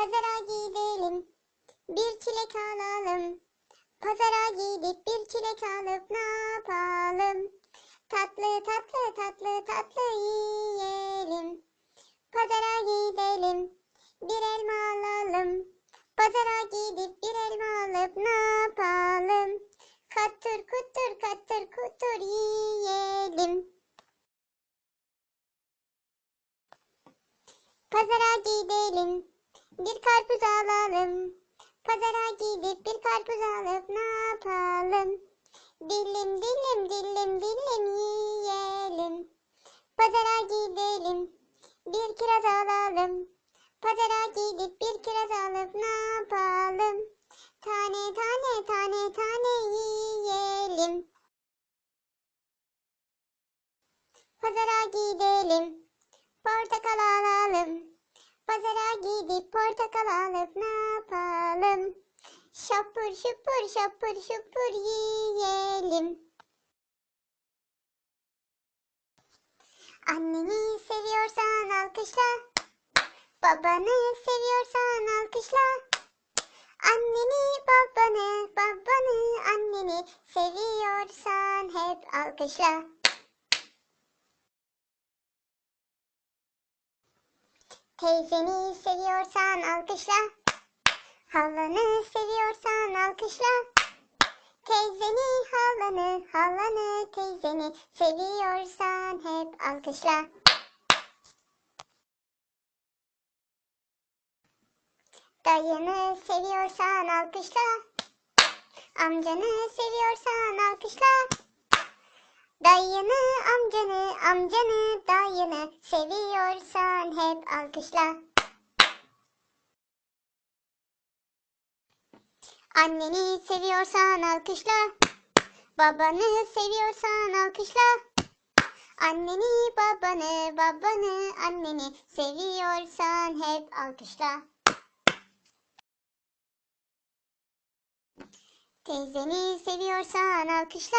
Pazara gidelim, bir çilek alalım. Pazara gidip bir çilek alıp ne yapalım? Tatlı tatlı tatlı tatlı yiyelim. Pazara gidelim, bir elma alalım. Pazara gidip bir elma alıp ne yapalım? Katır kutur katır kutur yiyelim. Pazara gidelim, bir karpuz alalım. Pazara gidip bir karpuz alıp ne yapalım? Dilim dilim dilim dilim yiyelim. Pazara gidelim, bir kiraz alalım. Pazara gidip bir kiraz alıp ne yapalım? Tane tane tane tane yiyelim. Pazara gidelim, portakal alalım. Pazara gidip portakal alıp ne yapalım? Şapur şupur şapur şupur yiyelim. Anneni seviyorsan alkışla. Babanı seviyorsan alkışla. Anneni babanı babanı anneni seviyorsan hep alkışla. Teyzeni seviyorsan alkışla. Halanı seviyorsan alkışla. Teyzeni, halanı, halanı, teyzeni seviyorsan hep alkışla. Dayını seviyorsan alkışla. Amcanı seviyorsan alkışla. Dayını, amcanı, amcanı, dayını seviyorsan hep alkışla. Anneni seviyorsan alkışla. Babanı seviyorsan alkışla. Anneni, babanı, babanı, anneni seviyorsan hep alkışla. Teyzeni seviyorsan alkışla.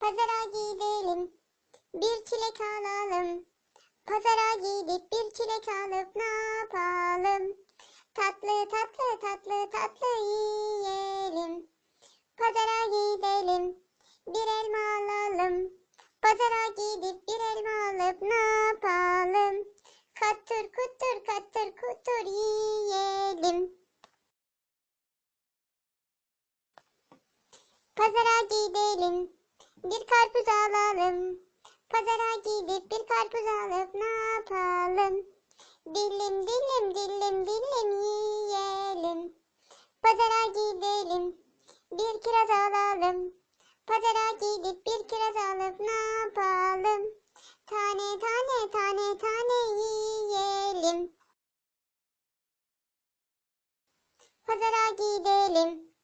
Pazara gidelim, bir çilek alalım. Pazara gidip bir çilek alıp ne yapalım? Tatlı tatlı tatlı tatlı yiyelim. Pazara gidelim, bir elma alalım. Pazara gidip bir elma alıp ne yapalım? Katır kutur katır kutur yiyelim. Pazara gidelim, bir karpuz alalım. Pazara gidip bir karpuz alıp ne yapalım? Dilim dilim dilim dilim yiyelim. Pazara gidelim, bir kiraz alalım. Pazara gidip bir kiraz alıp ne yapalım? Tane tane tane tane yiyelim. Pazara gidelim,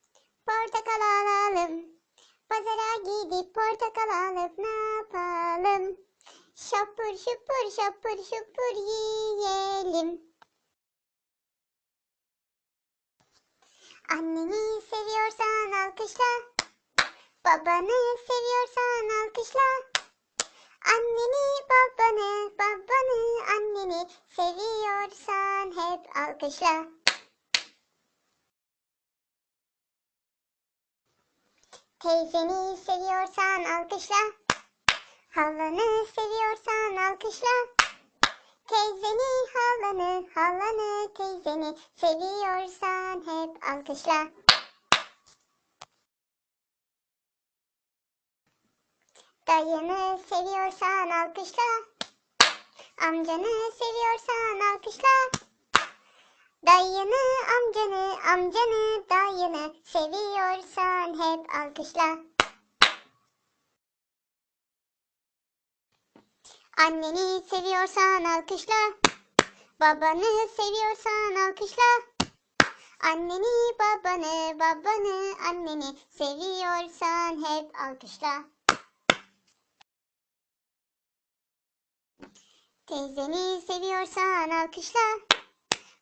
portakal alalım. Pazara gidip portakal alıp ne yapalım? Şapur şupur şapur şupur yiyelim. Anneni seviyorsan alkışla. Babanı seviyorsan alkışla. Anneni babanı babanı anneni seviyorsan hep alkışla. Teyzeni seviyorsan alkışla. Halanı seviyorsan alkışla. Teyzeni, halanı, halanı, teyzeni seviyorsan hep alkışla. Dayını seviyorsan alkışla. Amcanı seviyorsan alkışla. Dayını, amcanı, amcanı, dayını seviyorsan hep alkışla. Anneni seviyorsan alkışla. Babanı seviyorsan alkışla. Anneni, babanı, babanı, anneni seviyorsan hep alkışla. Teyzeni seviyorsan alkışla.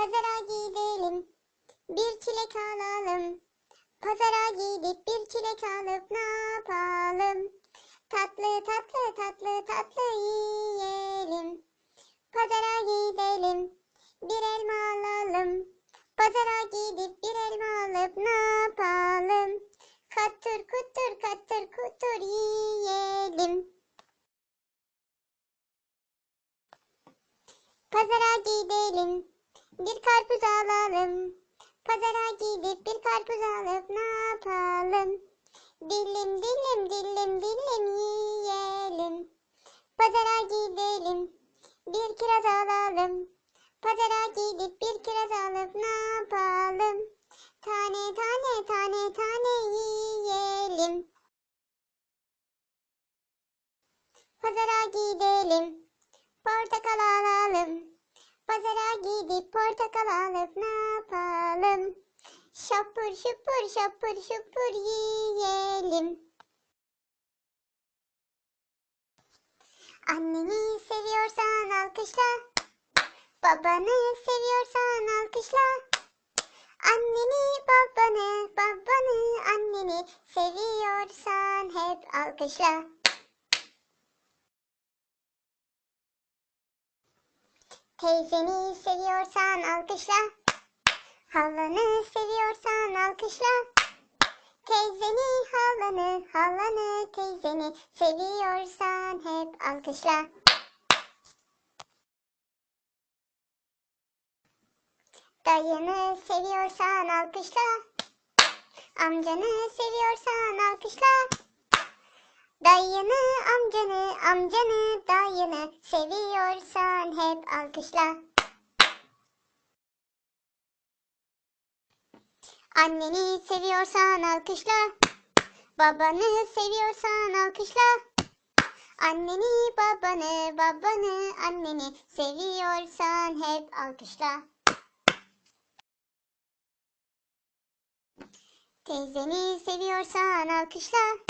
Pazara gidelim, bir çilek alalım. Pazara gidip bir çilek alıp ne yapalım? Tatlı tatlı tatlı tatlı yiyelim. Pazara gidelim, bir elma alalım. Pazara gidip bir elma alıp ne yapalım? Katır kutur katır kutur yiyelim. Pazara gidelim, bir karpuz alalım. Pazara gidip bir karpuz alıp ne yapalım? Dilim dilim dilim dilim yiyelim. Pazara gidelim, bir kiraz alalım. Pazara gidip bir kiraz alıp ne yapalım? Tane tane tane tane yiyelim. Pazara gidelim, portakal alalım. Pazara gidip portakal alıp ne yapalım? Şapur şupur şapur şupur yiyelim. Anneni seviyorsan alkışla. Babanı seviyorsan alkışla. Anneni, babanı, babanı, anneni seviyorsan hep alkışla. Teyzeni seviyorsan alkışla. Halanı seviyorsan alkışla. Teyzeni, halanı, halanı, teyzeni seviyorsan hep alkışla. Dayını seviyorsan alkışla. Amcanı seviyorsan alkışla. Dayını, amcanı, amcanı, dayını seviyorsan hep alkışla. Anneni seviyorsan alkışla. Babanı seviyorsan alkışla. Anneni, babanı, babanı, anneni seviyorsan hep alkışla. Teyzeni seviyorsan alkışla.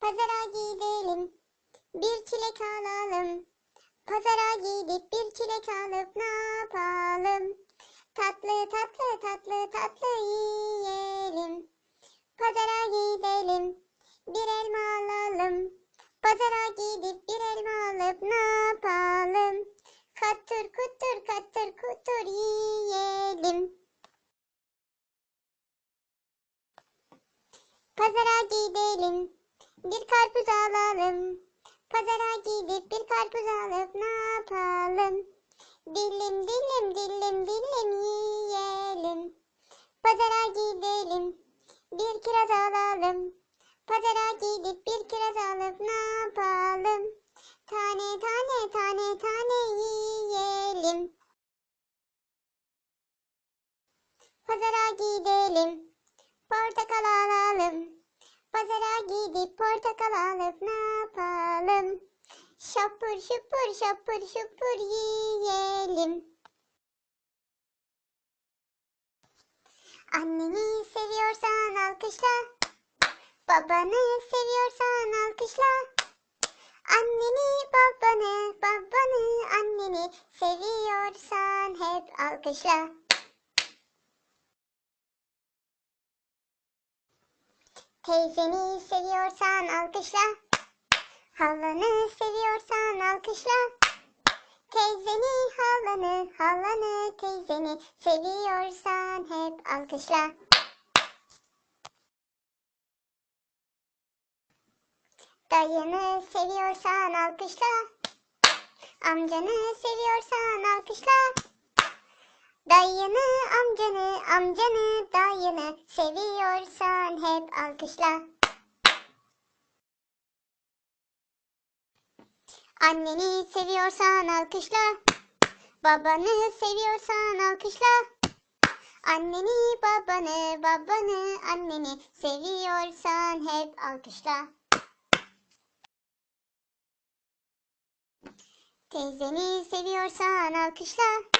Pazara gidelim, bir çilek alalım. Pazara gidip bir çilek alıp ne yapalım? Tatlı tatlı tatlı tatlı yiyelim. Pazara gidelim, bir elma alalım. Pazara gidip bir elma alıp ne yapalım? Katır kutur katır kutur yiyelim. Pazara gidelim, bir karpuz alalım. Pazara gidip bir karpuz alıp ne yapalım? Dilim dilim dilim dilim yiyelim. Pazara gidelim, bir kiraz alalım. Pazara gidip bir kiraz alıp ne yapalım? Tane tane tane tane yiyelim. Pazara gidelim, portakal alalım. Pazara gidip portakal alıp ne yapalım? Şapur şupur şapur şupur yiyelim. Anneni seviyorsan alkışla. Babanı seviyorsan alkışla. Anneni, babanı, babanı, anneni seviyorsan hep alkışla. Teyzeni seviyorsan alkışla. Halanı seviyorsan alkışla. Teyzeni, halanı, halanı, teyzeni seviyorsan hep alkışla. Dayını seviyorsan alkışla. Amcanı seviyorsan alkışla. Dayını, amcanı, amcanı, dayını seviyorsan hep alkışla. Anneni seviyorsan alkışla. Babanı seviyorsan alkışla. Anneni, babanı, babanı, anneni seviyorsan hep alkışla. Teyzeni seviyorsan alkışla.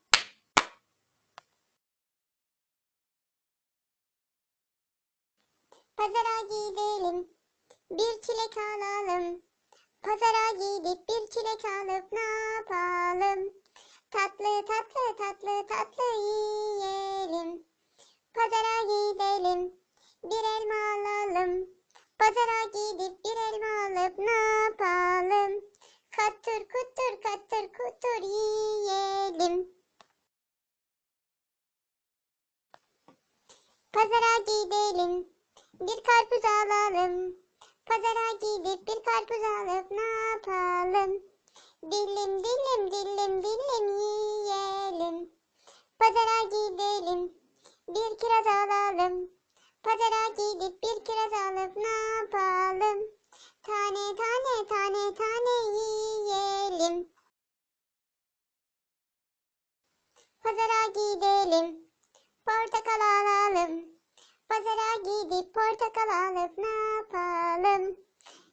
Pazara gidelim, bir çilek alalım. Pazara gidip bir çilek alıp ne yapalım? Tatlı tatlı tatlı tatlı yiyelim. Pazara gidelim, bir elma alalım. Pazara gidip bir elma alıp ne yapalım? Katır kutur katır kutur yiyelim. Pazara gidelim, bir karpuz alalım. Pazara gidip bir karpuz alıp ne yapalım? Dilim dilim dilim dilim yiyelim. Pazara gidelim, bir kiraz alalım. Pazara gidip bir kiraz alıp ne yapalım? Tane tane tane tane yiyelim. Pazara gidelim, portakal alalım. Pazara gidip portakal alıp ne yapalım?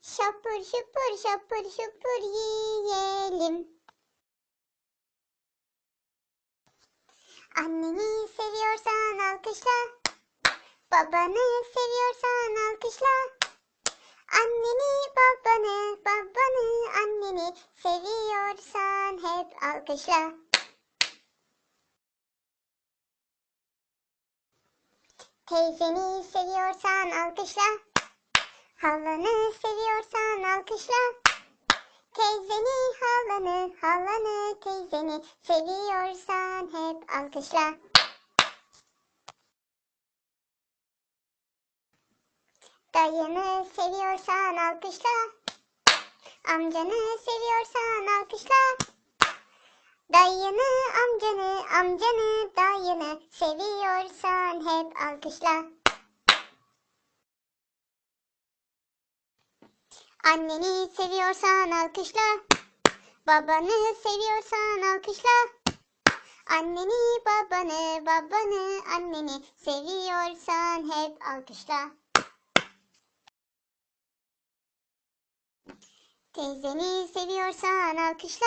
Şapur şupur şapur şupur yiyelim. Anneni seviyorsan alkışla. Babanı seviyorsan alkışla. Anneni, babanı, babanı, anneni seviyorsan hep alkışla. Teyzeni seviyorsan alkışla. Halanı seviyorsan alkışla. Teyzeni, halanı, halanı, teyzeni seviyorsan hep alkışla. Dayını seviyorsan alkışla. Amcanı seviyorsan alkışla. Dayını, amcanı, amcanı, dayını seviyorsan hep alkışla. Anneni seviyorsan alkışla. Babanı seviyorsan alkışla. Anneni, babanı, babanı, anneni seviyorsan hep alkışla. Teyzeni seviyorsan alkışla.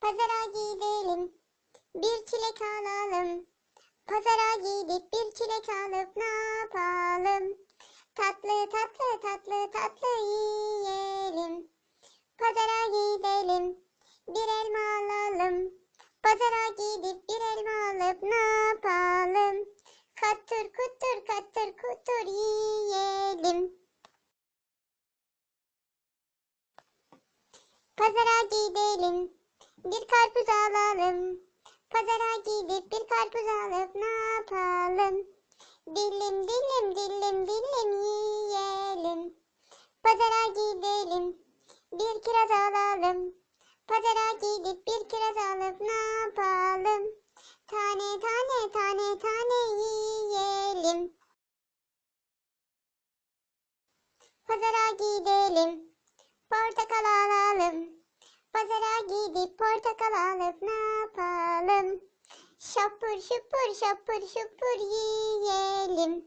Pazara gidelim, bir çilek alalım. Pazara gidip bir çilek alıp ne yapalım? Tatlı tatlı tatlı tatlı yiyelim. Pazara gidelim, bir elma alalım. Pazara gidip bir elma alıp ne yapalım? Katır kutur katır kutur yiyelim. Pazara gidelim, bir karpuz alalım. Pazara gidip bir karpuz alıp ne yapalım? Dilim dilim dilim dilim yiyelim. Pazara gidelim, bir kiraz alalım. Pazara gidip bir kiraz alıp ne yapalım? Tane tane tane tane yiyelim. Pazara gidelim, portakal alalım. Pazara gidip portakal alıp ne yapalım? Şapur şupur şapur şupur yiyelim.